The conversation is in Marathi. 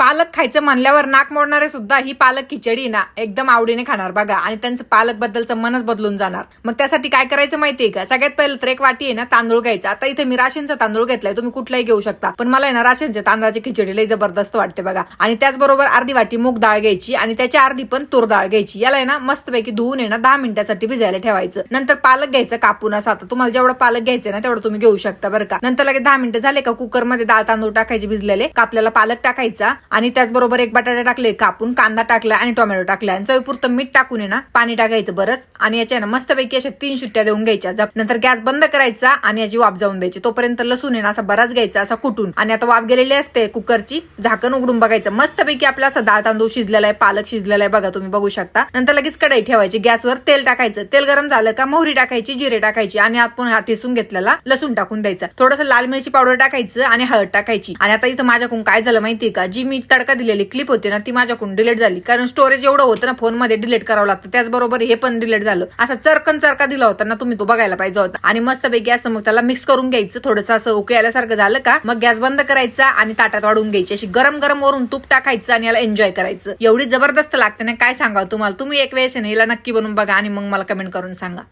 पालक खायचं म्हणल्यावर नाक मोडणारे सुद्धा ही पालक खिचडी ना एकदम आवडीने खाणार बघा. आणि त्यांचं पालक बद्दलचं मनच बदलून जाणार. मग त्यासाठी काय करायचं माहितीये का? सगळ्यात पहिलं तर एक वाटी आहे ना तांदूळ घ्यायचा. आता इथे मी राशनचा तांदूळ घेतलाय तुम्ही कुठलाही घेऊ शकता. पण मला आहे ना राशनच्या तांदळाची खिचडी लई जबरदस्त वाटते बघा. आणि त्याचबरोबर अर्धी वाटी मूग डाळ घ्यायची आणि त्याच्या अर्धी पण तूर डाळ घ्यायची. याला आहे ना मस्तपैकी धुवून आहे ना दहा मिनिटासाठी भिजायला ठेवायचं. नंतर पालक घ्यायचं कापून असं आता तुम्हाला जेवढं पालक घ्यायचं ना तेवढं तुम्ही घेऊ शकता बरं का? नंतर लगेच दहा मिनिटं झाले का कुकरमध्ये डाळ तांदूळ टाकायचे भिजलेले का आपल्याला पालक टाकायचा? आणि त्याचबरोबर एक बटाटा टाकले कापून कांदा टाकला आणि टोमॅटो टाकला. आणि चवीपुरतं मीठ टाकून ना पाणी टाकायचं बरंच. आणि याच्या ना मस्तपैकी अशा तीन शिट्ट्या देऊन घ्यायच्या. जप- नंतर गॅस बंद करायचा आणि याची वाफ जाऊन द्यायची. तोपर्यंत लसूण आहे ना असा बराच घ्यायचा असा कुटून. आणि आता वाफ गेलेली असते कुकरची झाकण उघडून बघायचं. मस्तपैकी आपला असा डाळ तांदूळ शिजलेला आहे पालक शिजलेला आहे बघा तुम्ही बघू शकता. नंतर लगेच कढई ठेवायची गॅसवर तेल टाकायचं. तेल गरम झालं का मोहरी टाकायची जिरे टाकायची आणि आपण हा ठेसून घेतलेला लसूण टाकून द्यायचा. थोडंसं लाल मिरची पावडर टाकायचं आणि हळद टाकायची. आणि आता इथं माझ्याकडून काय झालं माहितीये का? जी मी तडका दिलेली क्लिप होती ना ती माझ्याकडून डिलीट झाली. कारण स्टोरेज एवढं होतं ना फोनमध्ये डिलीट करावं लागतं. त्याचबरोबर हे पण डिलीट झालं. असा चरकन चरका दिला होता ना तुम्ही तो बघायला पाहिजे होता. आणि मस्तपैकी असं मग त्याला मिक्स करून घ्यायचं. थोडंसं असं उकळ्यासारखं झालं का मग गॅस बंद करायचा आणि ताटात वाढून घ्यायची. अशी गरम गरम वरून तूप टाकायचं आणि याला एन्जॉय करायचं. एवढी जबरदस्त लागते ना काय सांगावं तुम्हाला? तुम्ही एक वेळेस ना याला नक्की बनवून बघा आणि मग मला कमेंट करून सांगा.